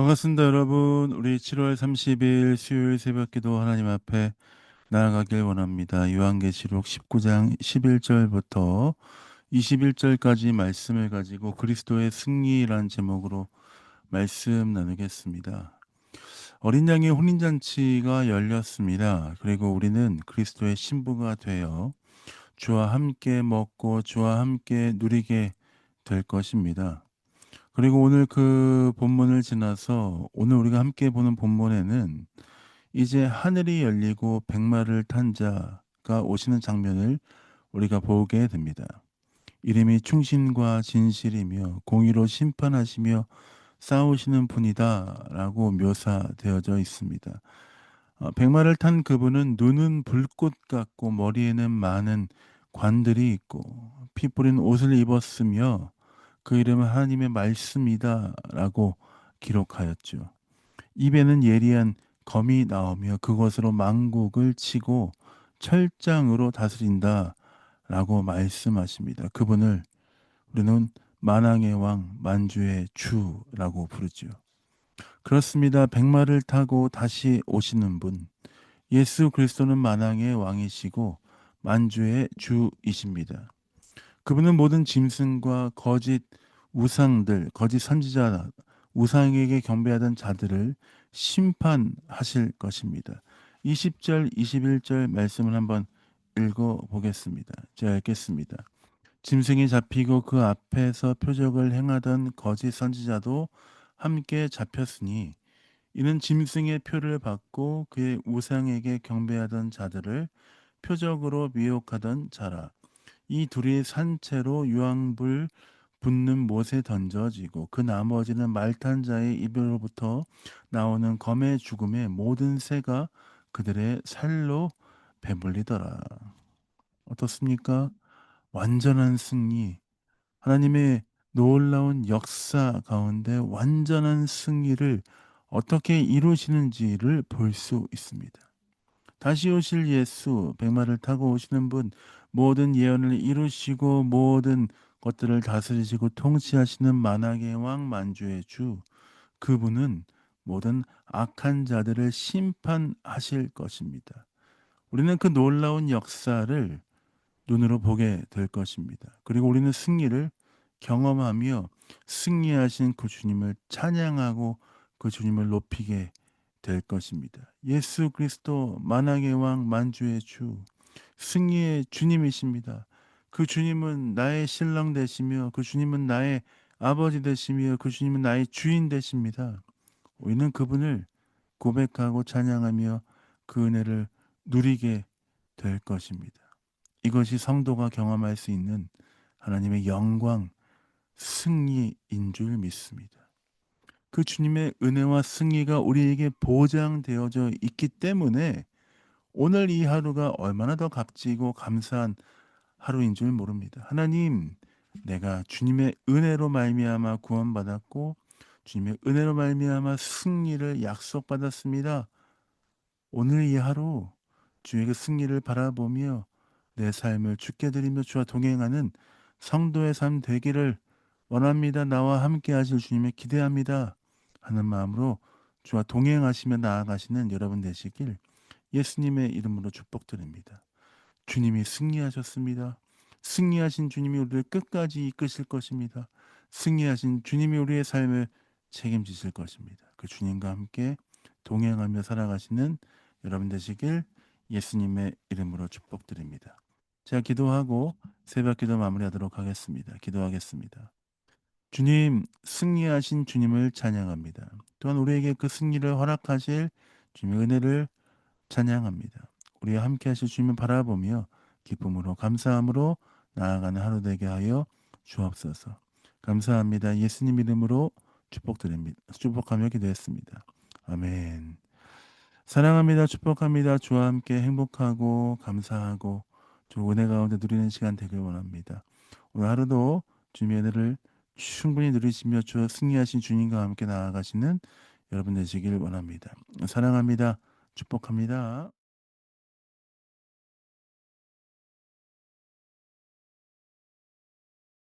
반갑습니다, 여러분. 우리 7월 30일 수요일 새벽 기도 하나님 앞에 나아가길 원합니다. 요한계시록 19장 11절부터 21절까지 말씀을 가지고 그리스도의 승리란 제목으로 말씀 나누겠습니다. 어린 양의 혼인잔치가 열렸습니다. 그리고 우리는 그리스도의 신부가 되어 주와 함께 먹고 주와 함께 누리게 될 것입니다. 그리고 오늘 그 본문을 지나서 오늘 우리가 함께 보는 본문에는 이제 하늘이 열리고 백마를 탄 자가 오시는 장면을 우리가 보게 됩니다. 이름이 충신과 진실이며 공의로 심판하시며 싸우시는 분이다라고 묘사되어져 있습니다. 어, 백마를 탄 그분은 눈은 불꽃 같고 머리에는 많은 관들이 있고 피 뿌린 옷을 입었으며 그 이름은 하나님의 말씀이다라고 기록하였죠. 입에는 예리한 검이 나오며 그것으로 망국을 치고 철장으로 다스린다라고 말씀하십니다. 그분을 우리는 만왕의 왕, 만주의 주라고 부르죠. 그렇습니다. 백마를 타고 다시 오시는 분. 예수 그리스도는 만왕의 왕이시고 만주의 주이십니다. 그분은 모든 짐승과 거짓 우상들, 거짓 선지자, 우상에게 경배하던 자들을 심판하실 것입니다. 20절, 21절 말씀을 한번 읽어 보겠습니다. 제가 읽겠습니다. 짐승이 잡히고 그 앞에서 표적을 행하던 거짓 선지자도 함께 잡혔으니 이는 짐승의 표를 받고 그의 우상에게 경배하던 자들을 표적으로 미혹하던 자라. 이 둘이 산채로 유황불 붙는 못에 던져지고 그 나머지는 말탄 자의 입으로부터 나오는 검의 죽음에 모든 새가 그들의 살로 배불리더라. 어떻습니까? 완전한 승리. 하나님의 놀라운 역사 가운데 완전한 승리를 어떻게 이루시는지를 볼 수 있습니다. 다시 오실 예수, 백마를 타고 오시는 분, 모든 예언을 이루시고 모든 것들을 다스리시고 통치하시는 만왕의 왕 만주의 주 그분은 모든 악한 자들을 심판하실 것입니다. 우리는 그 놀라운 역사를 눈으로 보게 될 것입니다. 그리고 우리는 승리를 경험하며 승리하신 그 주님을 찬양하고 그 주님을 높이게 될 것입니다. 예수 그리스도 만왕의 왕 만주의 주 승리의 주님이십니다. 그 주님은 나의 신랑 되시며 그 주님은 나의 아버지 되시며 그 주님은 나의 주인 되십니다. 우리는 그분을 고백하고 찬양하며 그 은혜를 누리게 될 것입니다. 이것이 성도가 경험할 수 있는 하나님의 영광, 승리인 줄 믿습니다. 그 주님의 은혜와 승리가 우리에게 보장되어져 있기 때문에 오늘 이 하루가 얼마나 더 값지고 감사한 하루인 줄 모릅니다. 하나님, 내가 주님의 은혜로 말미암아 구원받았고 주님의 은혜로 말미암아 승리를 약속받았습니다. 오늘 이 하루 주의 그 승리를 바라보며 내 삶을 죽게 드리며 주와 동행하는 성도의 삶 되기를 원합니다. 나와 함께 하실 주님의 기대합니다. 하는 마음으로 주와 동행하시며 나아가시는 여러분 되시길 예수님의 이름으로 축복드립니다. 주님이 승리하셨습니다. 승리하신 주님이 우리를 끝까지 이끄실 것입니다. 승리하신 주님이 우리의 삶을 책임지실 것입니다. 그 주님과 함께 동행하며 살아가시는 여러분 되시길 예수님의 이름으로 축복드립니다. 제가 기도하고 새벽 기도 마무리하도록 하겠습니다. 기도하겠습니다. 주님, 승리하신 주님을 찬양합니다. 또한 우리에게 그 승리를 허락하실 주님의 은혜를 찬양합니다. 우리와 함께 하실 주님을 바라보며 기쁨으로 감사함으로 나아가는 하루 되게 하여 주옵소서. 감사합니다. 예수님 이름으로 축복드립니다. 축복하며 기도했습니다. 아멘. 사랑합니다. 축복합니다. 주와 함께 행복하고 감사하고 주 은혜 가운데 누리는 시간 되길 원합니다. 오늘 하루도 주님의 은혜를 충분히 누리시며 주 승리하신 주님과 함께 나아가시는 여러분 되시길 원합니다. 사랑합니다. 축복합니다.